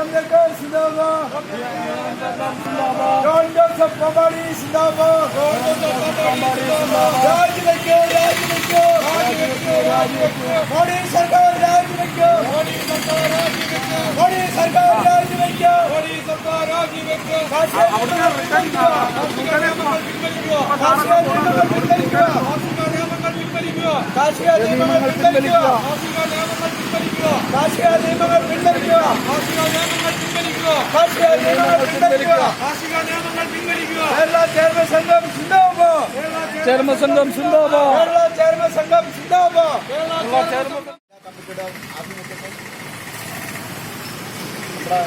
അംബേദ്കർ സിന്ദാബാദ് John Joseph Pampady സിന്ദാബാദ് രാജിവെക്കൂ രാജിവെക്കൂ മോഡി സർക്കാർ രാജിവെക്കൂ മോഡി സർക്കാർ രാജിവെക്കൂ കാശ്മീർ നിയമങ്ങൾ പിൻവലിക്കുക കാശ്മീർ നിയമങ്ങൾ പിൻവലിക്കുക കാശ്മീർ നിയമങ്ങൾ പിൻവലിക്കുക കാശ്മീർ നിയമങ്ങൾ പിൻവലിക്കുക കേരള ചേർമ സംഘം സിന്ദാബാദ് ചേർമ സംഘം സിന്ദാബാദ് കേരള ചേർമ സംഘം സിന്ദാബാദ് കമ്മിറ്റിയുടെ ആഭിമുഖ്യത്തിൽ നമ്മുടെ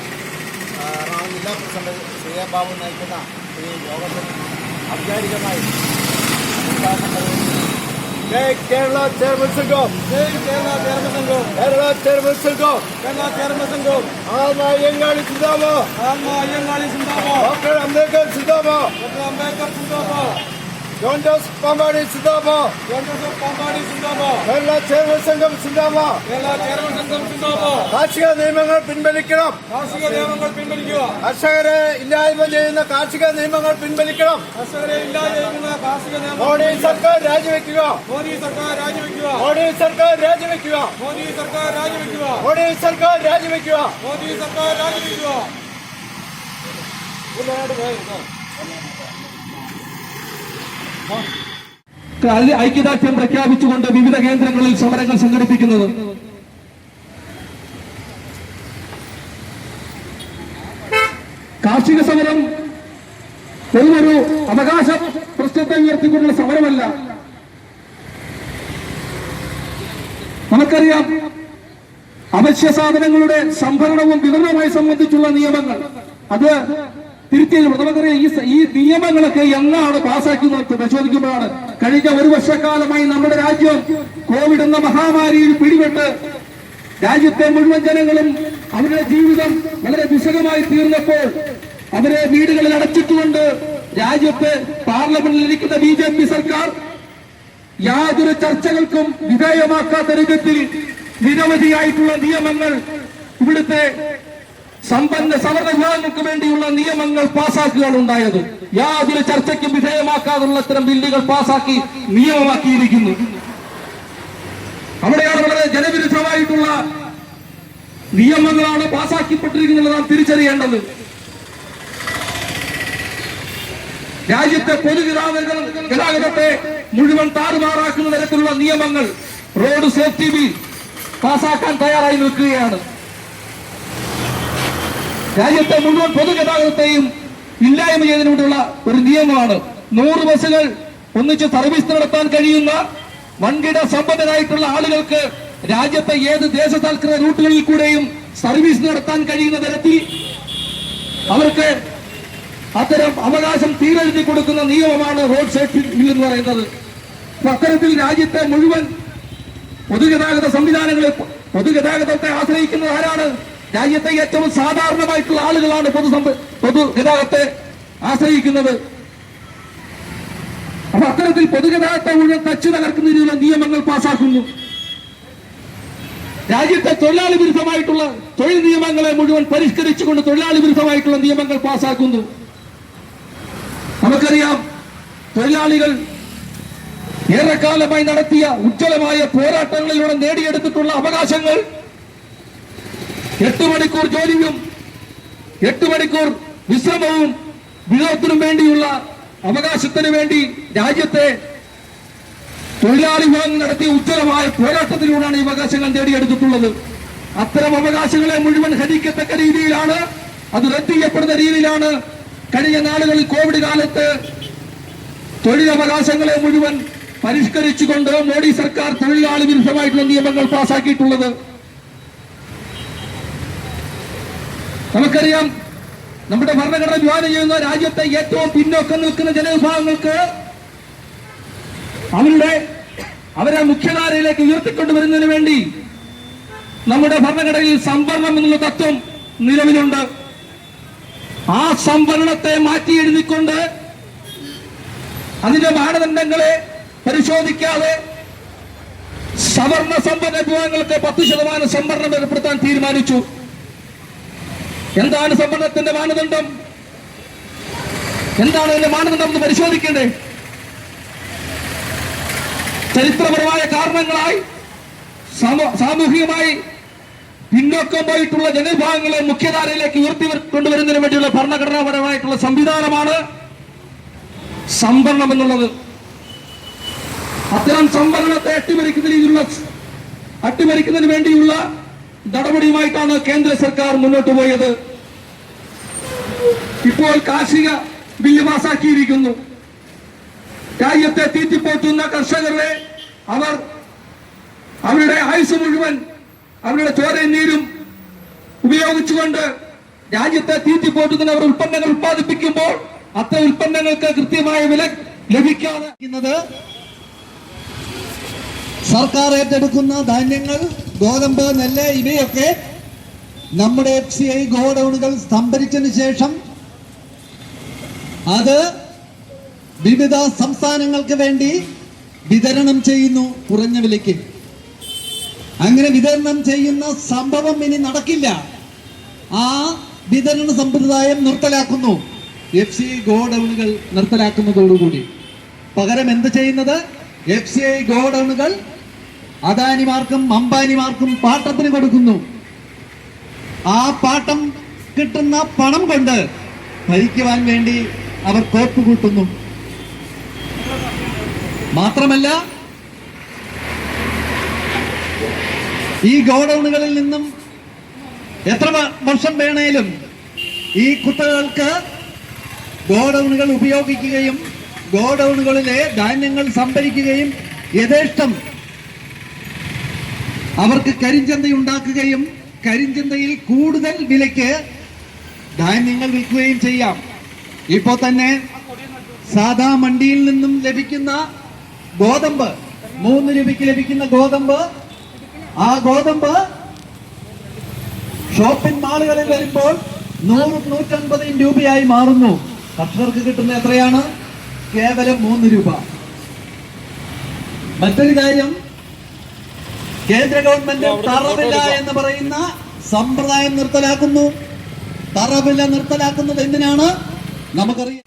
ആ, എറണാകുളം ജില്ലാ പ്രസിഡന്റ് സി എ ബാബു നയിക്കുന്ന ഈ യോഗത്തിൽ ഔപചാരികമായി ഉദ്ഘാടനം നിർവഹിച്ചു ജയ് കേരള ചേർമ സംഘം ജയ് കേരള ചേർന്ന സംഘവും കേരള ചേർമ സംഘം. കേരള ചേർന്ന സംഘവും ആമായങ്ങാളി സിന്ദാബാദ് അയ്യങ്കാളി സിന്ദാബാദ് ഡോക്ടർ അംബേദ്കർ സിന്ദാബാദ് ഡോക്ടർ അംബേദ്കർ ജോൺ ജോസഫ് പമ്പാടി സിന്ദാബാദ് ജോൺ ജോസഫ് പാമ്പാടി കേരള സംഘം സിന്ദാബാദ് കേരള ചേർന്ന സംഘം സിന്ദാബാദ് കാർഷിക നിയമങ്ങൾ പിൻവലിക്കണം. കാർഷിക നിയമങ്ങൾ പിൻവലിക്കുക. കർഷകരെ ഇല്ലായ്മ ചെയ്യുന്ന കാർഷിക നിയമങ്ങൾ പിൻവലിക്കണം. കർഷകരെ ഇല്ലാതെയുള്ള കാർഷിക നിയമം മോഡി സർക്കാർ രാജിവെക്കുക. മോദി സർക്കാർ രാജിവെക്കുക. മോഡി സർക്കാർ രാജിവെക്കുക. മോദി സർക്കാർ രാജിവെക്കുക. മോഡി സർക്കാർ രാജിവെക്കുക. മോദി സർക്കാർ രാജിവെക്കുക. ഐക്യദാർഢ്യം പ്രഖ്യാപിച്ചുകൊണ്ട് വിവിധ കേന്ദ്രങ്ങളിൽ സമരങ്ങൾ സംഘടിപ്പിക്കുന്നത്? കാർഷിക സമരം ഒരു അവകാശ പ്രശ്നത്തെ ഉയർത്തിക്കൊണ്ടുള്ള സമരമല്ല. നമുക്കറിയാം അവശ്യ സാധനങ്ങളുടെ സംഭരണവും വിതരണവുമായി സംബന്ധിച്ചുള്ള നിയമങ്ങൾ. അത് തിരുത്തിയത് നമുക്കറിയാം ഈ ഈ നിയമങ്ങളൊക്കെ എന്നാണ് പാസ്സാക്കുന്നത് പരിശോധിക്കുമ്പോഴാണ്. കഴിഞ്ഞ ഒരു വർഷക്കാലമായി നമ്മുടെ രാജ്യം കോവിഡ് എന്ന മഹാമാരിയിൽ പിടിപെട്ട് രാജ്യത്തെ മുഴുവൻ ജനങ്ങളും അവരുടെ ജീവിതം വളരെ വിശദമായി തീർന്നപ്പോൾ അവരെ വീടുകളിൽ അടച്ചിട്ടുകൊണ്ട് രാജ്യത്ത് പാർലമെന്റിൽ ഇരിക്കുന്ന ബി ജെ പി സർക്കാർ യാതൊരു ചർച്ചകൾക്കും വിധേയമാക്കാത്ത രൂപത്തിൽ നിരവധിയായിട്ടുള്ള നിയമങ്ങൾ ഇവിടുത്തെ സമ്പന്ന സവർണങ്ങൾക്ക് വേണ്ടിയുള്ള നിയമങ്ങൾ പാസാക്കുകയാണ് ഉണ്ടായത്. യാതൊരു ചർച്ചയ്ക്കും വിധേയമാക്കാതുള്ള ഇത്തരം ബില്ലുകൾ പാസാക്കി നിയമമാക്കിയിരിക്കുന്നു. അവിടെയാണ് വളരെ ജനവിരുദ്ധമായിട്ടുള്ള നിയമങ്ങളാണ് പാസാക്കിപ്പെട്ടിരിക്കുന്നത് നാം തിരിച്ചറിയേണ്ടത്. രാജ്യത്തെ പൊതുഗതാഗത ഗതാഗതത്തെ മുഴുവൻ താറുമാറാക്കുന്ന തരത്തിലുള്ള നിയമങ്ങൾ റോഡ് സേഫ്റ്റി ബിൽ പാസാക്കാൻ തയ്യാറായി നിൽക്കുകയാണ്. രാജ്യത്തെ മുഴുവൻ പൊതുഗതാഗതത്തെയും ഇല്ലായ്മ ചെയ്തതിനോടുള്ള ഒരു നിയമമാണ്. നൂറ് ബസ്സുകൾ ഒന്നിച്ച് സർവീസ് നടത്താൻ കഴിയുന്ന വൻകിട സമ്പന്നരായിട്ടുള്ള ആളുകൾക്ക് രാജ്യത്തെ ഏത് ദേശസാൽകൃത റൂട്ടുകളിൽ കൂടെയും സർവീസ് നടത്താൻ കഴിയുന്ന തരത്തിൽ അവർക്ക് അത്തരം അവകാശം തീരെഴുതി കൊടുക്കുന്ന നിയമമാണ് റോഡ് സേഫ്റ്റി ബിൽ എന്ന് പറയുന്നത്. അത്തരത്തിൽ രാജ്യത്തെ മുഴുവൻ പൊതുഗതാഗത സംവിധാനങ്ങളെ പൊതുഗതാഗതത്തെ ആശ്രയിക്കുന്നത് ആരാണ്? രാജ്യത്തെ ഏറ്റവും സാധാരണമായിട്ടുള്ള ആളുകളാണ് പൊതുസമ്പ പൊതുഗതാഗതത്തെ ആശ്രയിക്കുന്നത്. അപ്പൊ അത്തരത്തിൽ പൊതുഗതാഗതത്തെ മുഴുവൻ തച്ചു തകർക്കുന്ന രീതിയിലുള്ള നിയമങ്ങൾ പാസാക്കുന്നു. രാജ്യത്തെ തൊഴിലാളി വിരുദ്ധമായിട്ടുള്ള തൊഴിൽ നിയമങ്ങളെ മുഴുവൻ പരിഷ്കരിച്ചുകൊണ്ട് തൊഴിലാളി വിരുദ്ധമായിട്ടുള്ള നിയമങ്ങൾ പാസാക്കുന്നു. നമുക്കറിയാം തൊഴിലാളികൾ ഏറെക്കാലമായി നടത്തിയ ഉജ്ജ്വലമായ പോരാട്ടങ്ങളിലൂടെ നേടിയെടുത്തിട്ടുള്ള അവകാശങ്ങൾ എട്ട് മണിക്കൂർ ജോലിയും എട്ട് മണിക്കൂർ വിശ്രമവും വിനോദത്തിനും വേണ്ടിയുള്ള അവകാശത്തിനു വേണ്ടി രാജ്യത്തെ തൊഴിലാളി വിഭാഗം നടത്തിയ ഉജ്ജ്വലമായ പോരാട്ടത്തിലൂടെയാണ് ഈ അവകാശങ്ങൾ നേടിയെടുത്തിട്ടുള്ളത്. അത്തരം അവകാശങ്ങളെ മുഴുവൻ ഹരിക്കത്തക്ക രീതിയിലാണ് അത് റദ്ദ് ചെയ്യപ്പെടുന്ന രീതിയിലാണ് കഴിഞ്ഞ നാളുകളിൽ കോവിഡ് കാലത്ത് തൊഴിലവകാശങ്ങളെ മുഴുവൻ പരിഷ്കരിച്ചുകൊണ്ട് മോഡി സർക്കാർ തൊഴിലാളി വിരുദ്ധമായിട്ടുള്ള നിയമങ്ങൾ പാസാക്കിയിട്ടുള്ളത്. നമുക്കറിയാം നമ്മുടെ ഭരണഘടന വിവാദം ചെയ്യുന്ന രാജ്യത്തെ ഏറ്റവും പിന്നോക്കം നിൽക്കുന്ന ജനവിഭാഗങ്ങൾക്ക് അവരുടെ അവരെ മുഖ്യധാരയിലേക്ക് ഉയർത്തിക്കൊണ്ടുവരുന്നതിന് വേണ്ടി നമ്മുടെ ഭരണഘടനയിൽ സംവരണം എന്നുള്ള തത്വം നിലവിലുണ്ട്. ആ സംവരണത്തെ മാറ്റി എഴുതിക്കൊണ്ട് അതിന്റെ മാനദണ്ഡങ്ങളെ പരിശോധിക്കാതെ സവർണ സമ്പന്ന വിഭാഗങ്ങൾക്ക് പത്ത് ശതമാനം സംവരണം ഏർപ്പെടുത്താൻ തീരുമാനിച്ചു. എന്താണ് സംവരണത്തിന്റെ മാനദണ്ഡം? എന്താണ് അതിന്റെ മാനദണ്ഡം എന്ന് പരിശോധിക്കേണ്ടേ? ചരിത്രപരമായ കാരണങ്ങളായി സമൂ- സാമൂഹികമായി പിന്നോക്കം പോയിട്ടുള്ള ജനവിഭാഗങ്ങളെ മുഖ്യധാരയിലേക്ക് ഉയർത്തി വര- കൊണ്ടുവരുന്നതിന് വേണ്ടിയുള്ള ഭരണഘടനാപരമായിട്ടുള്ള സംവിധാനമാണ് സംവരണം എന്നുള്ളത്. അത്തരം സംവരണത്തെ അട്ടിമറിക്കുന്ന രീതിയിലുള്ള അട്ടിമറിക്കുന്നതിന് വേണ്ടിയുള്ള നടപടിയുമായിട്ടാണ് കേന്ദ്ര സർക്കാർ മുന്നോട്ട് പോയത്. ഇപ്പോൾ കാർഷിക ബില്ല് പാസാക്കിയിരിക്കുന്നു. രാജ്യത്തെ തീറ്റിപ്പോറ്റുന്ന കർഷകരെ അവർ അവരുടെ ആയുസ് മുഴുവൻ അവരുടെ ചോരയും നീരും ഉപയോഗിച്ചുകൊണ്ട് രാജ്യത്തെ തീറ്റിപ്പോറ്റുന്ന അവർ ഉൽപ്പന്നങ്ങൾ ഉൽപ്പാദിപ്പിക്കുമ്പോൾ അത്തരം ഉൽപ്പന്നങ്ങൾക്ക് കൃത്യമായ വില ലഭിക്കാതെ സർക്കാർ ഏറ്റെടുക്കുന്ന ധാന്യങ്ങൾ ഗോതമ്പ് നെല്ല് ഇവയൊക്കെ നമ്മുടെ എഫ് സി ഐ ഗോഡൌണുകൾ സ്തംഭരിച്ചതിന് ശേഷം അത് വിവിധ സംസ്ഥാനങ്ങൾക്ക് വേണ്ടി വിതരണം ചെയ്യുന്നു കുറഞ്ഞ വിലയ്ക്ക്. അങ്ങനെ വിതരണം ചെയ്യുന്ന സംഭവം ഇനി നടക്കില്ല. ആ വിതരണ സമ്പ്രദായം നിർത്തലാക്കുന്നു. എഫ് സി ഐ ഗോഡൌണുകൾ നിർത്തലാക്കുന്നതോടുകൂടി. പകരം എന്ത് ചെയ്യുന്നത്? എഫ് സി ഐ ഗോഡൌണുകൾ അദാനിമാർക്കും അംബാനിമാർക്കും പാട്ടത്തിന് കൊടുക്കുന്നു. ആ പാട്ടം കിട്ടുന്ന പണം കൊണ്ട് ഭരിക്കുവാൻ വേണ്ടി അവർ കോപ്പ് കൂട്ടുന്നു. മാത്രമല്ല ഈ ഗോഡൌണുകളിൽ നിന്നും എത്ര വർഷം വേണേലും ഈ കുത്തകൾക്ക് ഗോഡൌണുകൾ ഉപയോഗിക്കുകയും ഗോഡൌണുകളിലെ ധാന്യങ്ങൾ സംഭരിക്കുകയും യഥേഷ്ടം അവർക്ക് കരിഞ്ചന്ത ഉണ്ടാക്കുകയും കരിഞ്ചന്തയിൽ കൂടുതൽ വിലയ്ക്ക് ധാന്യങ്ങൾ വിൽക്കുകയും ചെയ്യാം. ഇപ്പോൾ തന്നെ സാധാ മണ്ടിയിൽ നിന്നും ലഭിക്കുന്ന ഗോതമ്പ് മൂന്ന് രൂപയ്ക്ക് ലഭിക്കുന്ന ഗോതമ്പ് ആ ഗോതമ്പ് ഷോപ്പിംഗ് മാളുകളിൽ വരുമ്പോൾ നൂറ് നൂറ്റൻപത് രൂപയായി മാറുന്നു. കർഷകർക്ക് കിട്ടുന്ന എത്രയാണ്? കേവലം മൂന്ന് രൂപ. മറ്റൊരു കാര്യം കേന്ദ്ര ഗവൺമെന്റ് തറവില്ല എന്ന് പറയുന്ന സമ്പ്രദായം നിർത്തലാക്കുന്നു. തറവില്ല നിർത്തലാക്കുന്നത് എന്തിനാണ്? നമുക്കറിയാം.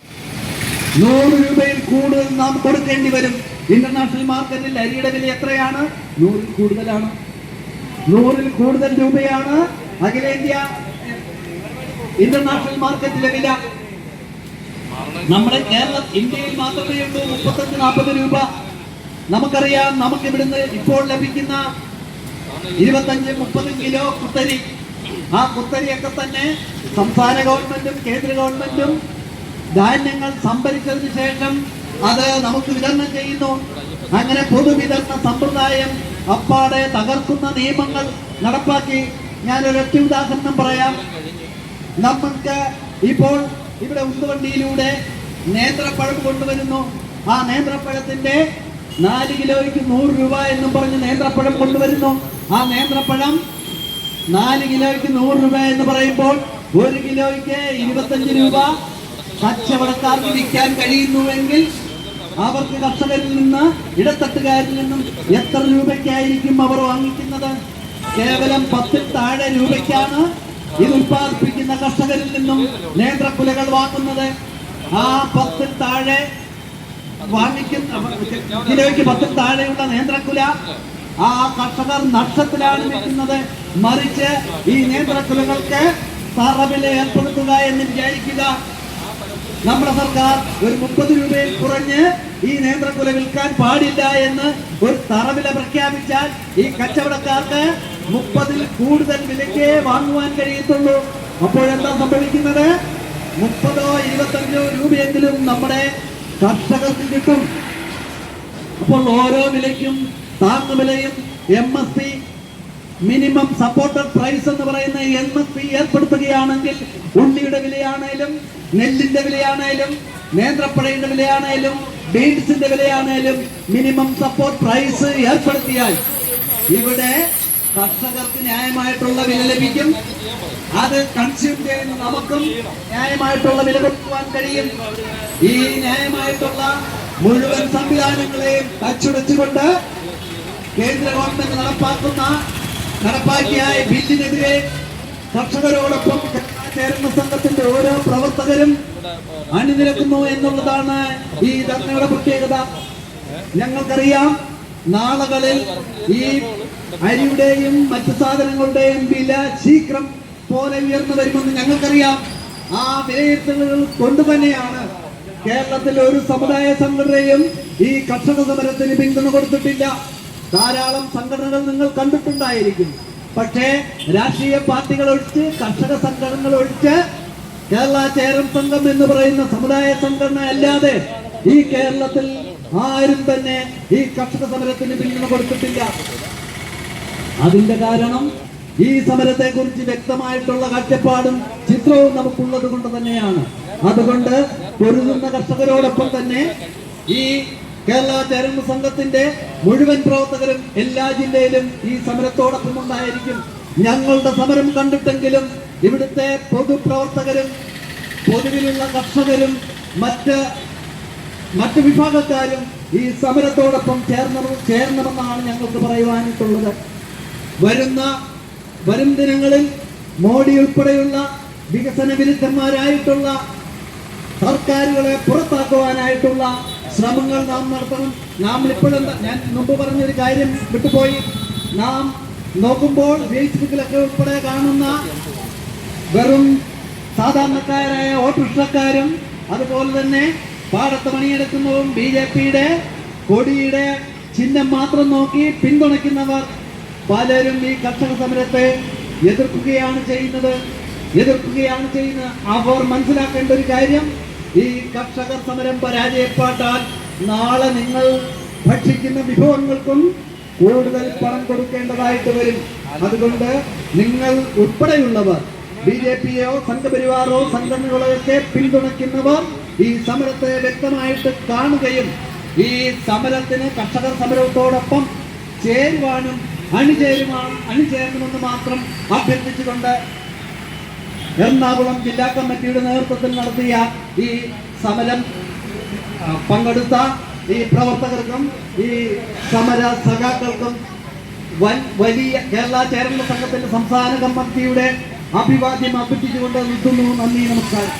നൂറ് രൂപയിൽ കൂടുതൽ നാം കൊടുക്കേണ്ടി വരും. ഇന്റർനാഷണൽ മാർക്കറ്റിൽ അരിയുടെ വില എത്രയാണ്? നൂറിൽ കൂടുതലാണ്. നൂറിൽ കൂടുതൽ രൂപയാണ് അഖിലേന്ത്യ ഇന്റർനാഷണൽ മാർക്കറ്റിലെ വില. നമ്മുടെ കേരള ഇന്ത്യയിൽ മാത്രമേ ഉള്ളൂ. മുപ്പത്തഞ്ച് നാൽപ്പത് രൂപ. നമുക്കറിയാം നമുക്ക് ഇവിടുന്ന് ഇപ്പോൾ ലഭിക്കുന്ന ഇരുപത്തഞ്ച് മുപ്പത് കിലോ കുത്തരി. ആ കുത്തരിയൊക്കെ തന്നെ സംസ്ഥാന ഗവൺമെന്റും കേന്ദ്ര ഗവൺമെന്റും ധാന്യങ്ങൾ സംഭരിച്ചതിന് ശേഷം അത് നമുക്ക് വിതരണം ചെയ്യുന്നു. അങ്ങനെ പൊതുവിതരണ സമ്പ്രദായം അപ്പാടെ തകർക്കുന്ന നിയമങ്ങൾ നടപ്പാക്കി. ഞാൻ ഒരൊറ്റ ഉദാഹരണം പറയാം. നമ്മൾക്ക് ഇപ്പോൾ ഇവിടെ ഉന്തുവണ്ടിയിലൂടെ നേന്ത്രപ്പഴം കൊണ്ടുവരുന്നു. ആ നേന്ത്രപ്പഴത്തിന്റെ നാല് കിലോയ്ക്ക് നൂറ് രൂപ എന്നും പറഞ്ഞ് നേന്ത്രപ്പഴം കൊണ്ടുവരുന്നു. ആ നേന്ത്രപ്പഴം നാല് കിലോയ്ക്ക് നൂറ് രൂപ എന്ന് പറയുമ്പോൾ ഒരു കിലോയ്ക്ക് ഇരുപത്തഞ്ച് രൂപ. കച്ചവടക്കാർക്ക് വിൽക്കാൻ കഴിയുന്നുവെങ്കിൽ അവർക്ക് കർഷകരിൽ നിന്ന് ഇടത്തട്ടുകാരിൽ നിന്നും എത്ര രൂപയ്ക്കായിരിക്കും അവർ വാങ്ങിക്കുന്നത്? കേവലം പത്തിൽ താഴെ രൂപയ്ക്കാണ് ഇത് ഉത്പാദിപ്പിക്കുന്ന കർഷകരിൽ നിന്നും നേന്ത്രക്കുലകൾ വാങ്ങുന്നത്. ആ പത്തിൽ താഴെ വാങ്ങിക്കുന്ന കിലോയ്ക്ക് പത്തിൽ താഴെയുള്ള നേന്ത്രക്കുല ആ കർഷകർ നഷ്ടത്തിലാണ് നിൽക്കുന്നത്. മറിച്ച് ഈ നേന്ത്രക്കുലകൾക്ക് തറവില ഏർപ്പെടുത്തുക എന്ന് വിചാരിക്കുക. നമ്മുടെ സർക്കാർ ഒരു മുപ്പത് രൂപയിൽ കുറഞ്ഞ് ഈ നേന്ത്രക്കുല വിൽക്കാൻ പാടില്ല എന്ന് ഒരു തറവില പ്രഖ്യാപിച്ചാൽ ഈ കച്ചവടക്കാർക്ക് മുപ്പതിൽ കൂടുതൽ വിലയ്ക്ക് വാങ്ങുവാൻ കഴിയത്തുള്ളൂ. അപ്പോഴെന്താ സംഭവിക്കുന്നത്? മുപ്പതോ ഇരുപത്തഞ്ചോ രൂപയെങ്കിലും നമ്മുടെ കർഷകർക്ക് കിട്ടും. അപ്പോൾ ഓരോ വിലയ്ക്കും താങ്ങുവിലയും M S P minimum supported price എന്ന് പറയുന്ന എം എസ് പി ഏർപ്പെടുത്തുകയാണെങ്കിൽ ഉള്ളിയുടെ വിലയാണേലും നെല്ലിന്റെ വിലയാണേലും നേന്ത്രപ്പഴയുടെ വിലയാണേലും ബീൻസിന്റെ വിലയാണേലും മിനിമം സപ്പോർട്ട് പ്രൈസ് ഏർപ്പെടുത്തിയാൽ ഇവിടെ കർഷകർക്ക് ന്യായമായിട്ടുള്ള വില ലഭിക്കും. അത് കൺസ്യൂം ചെയ്യുന്ന നമുക്കും ന്യായമായിട്ടുള്ള വില കൊടുക്കുവാൻ കഴിയും. ഈ ന്യായമായിട്ടുള്ള മുഴുവൻ സംവിധാനങ്ങളെയും തച്ചുടച്ചുകൊണ്ട് കേന്ദ്ര ഗവൺമെന്റ് നടപ്പാക്കുന്ന നടപ്പാക്കിയ ഈ ബില്ലിനെതിരെ കർഷകരോടൊപ്പം ചേരുന്ന സംഘത്തിന്റെ ഓരോ പ്രവർത്തകരും അണിനിരക്കുന്നു എന്നുള്ളതാണ് ഈ ധർണയുടെ പ്രത്യേകത. ഞങ്ങൾക്കറിയാം നാളുകളിൽ ഈ അരിയുടെയും മറ്റു സാധനങ്ങളുടെയും വില ശീഘ്രം പോലെ ഉയർന്നു വരുമെന്ന് ഞങ്ങൾക്കറിയാം. ആ വിലയിരുത്തലുകൾ കൊണ്ടുതന്നെയാണ് കേരളത്തിലെ ഒരു സമുദായ സംഘടനയും ഈ കർഷക സമരത്തിന് പിന്തുണ കൊടുത്തിട്ടില്ല. ധാരാളം സംഘടനകൾ നിങ്ങൾ കണ്ടിട്ടുണ്ടായിരിക്കും. പക്ഷേ രാഷ്ട്രീയ പാർട്ടികൾ ഒഴിച്ച് കർഷക സംഘടനകൾ ഒഴിച്ച് കേരള ചേരം സംഘം എന്ന് പറയുന്ന സമുദായ സംഘടന അല്ലാതെ ഈ കേരളത്തിൽ ആരും തന്നെ ഈ കർഷക സമരത്തിന് പിന്തുണ കൊടുത്തിട്ടില്ല. അതിന്റെ കാരണം ഈ സമരത്തെ കുറിച്ച് വ്യക്തമായിട്ടുള്ള കാഴ്ചപ്പാടും ചിത്രവും നമുക്കുള്ളത് കൊണ്ട് തന്നെയാണ്. അതുകൊണ്ട് പൊരുതുന്ന കർഷകരോടൊപ്പം തന്നെ ഈ കേരള ചേരുന്ന സംഘത്തിന്റെ മുഴുവൻ പ്രവർത്തകരും എല്ലാ ജില്ലയിലും ഈ സമരത്തോടൊപ്പം ഉണ്ടായിരിക്കും. ഞങ്ങളുടെ സമരം കണ്ടിട്ടെങ്കിലും ഇവിടുത്തെ പൊതുപ്രവർത്തകരും പൊതുവിലുള്ള കർഷകരും മറ്റ് മറ്റ് വിഭാഗക്കാരും ഈ സമരത്തോടൊപ്പം ചേർന്ന ചേരണമെന്നാണ് ഞങ്ങൾക്ക് പറയുവാനായിട്ടുള്ളത് വരുന്ന വരും ദിനങ്ങളിൽ മോഡി ഉൾപ്പെടെയുള്ള വികസന വിരുദ്ധന്മാരായിട്ടുള്ള സർക്കാരുകളെ പുറത്താക്കുവാനായിട്ടുള്ള ശ്രമങ്ങൾ നാം നടത്തണം. നാം ഇപ്പോഴെന്താ ഞാൻ മുമ്പ് പറഞ്ഞൊരു കാര്യം വിട്ടുപോയി. നാം നോക്കുമ്പോൾ ഫേസ്ബുക്കിലൊക്കെ ഉൾപ്പെടെ കാണുന്ന വെറും സാധാരണക്കാരായ ഓട്ടോറിക്ഷക്കാരും അതുപോലെ തന്നെ പാടത്ത് പണിയെടുക്കുന്നതും ബി ജെ പിയുടെ കൊടിയുടെ ചിഹ്നം മാത്രം നോക്കി പിന്തുണയ്ക്കുന്നവർ പലരും ഈ കർഷക സമരത്തെ എതിർക്കുകയാണ് ചെയ്യുന്നത്. എതിർക്കുകയാണ് ചെയ്യുന്നത്. അവർ മനസ്സിലാക്കേണ്ട ഒരു കാര്യം ഈ കർഷകർ സമരം പരാജയപ്പെട്ടാൽ നാളെ നിങ്ങൾ ഭക്ഷിക്കുന്ന വിഭവങ്ങൾക്കും കൂടുതൽ പണം കൊടുക്കേണ്ടതായിട്ട് വരും. അതുകൊണ്ട് നിങ്ങൾ ഉൾപ്പെടെയുള്ളവർ ബി ജെ പിയോ സംഘപരിവാറോ സംഘടനകളെയൊക്കെ പിന്തുണയ്ക്കുന്നവർ ഈ സമരത്തെ വ്യക്തമായിട്ട് കാണുകയും ഈ സമരത്തിന് കർഷകർ സമരത്തോടൊപ്പം ചേരുവാനും അണിചേരുവാൻ അണിചേരണമെന്ന് മാത്രം അഭ്യർത്ഥിച്ചുകൊണ്ട് എറണാകുളം ജില്ലാ കമ്മിറ്റിയുടെ നേതൃത്വത്തിൽ നടത്തിയ ഈ സമരം പങ്കെടുത്ത ഈ പ്രവർത്തകർക്കും ഈ സമര സഖാക്കൾക്കും വൻ വലിയ കേരള ചേരണ്ട സംഘത്തിന്റെ സംസ്ഥാന കമ്മിറ്റിയുടെ അഭിവാദ്യം അഭ്യർത്ഥിച്ചുകൊണ്ട് നിർത്തുന്നു നന്ദി നമസ്കാരം.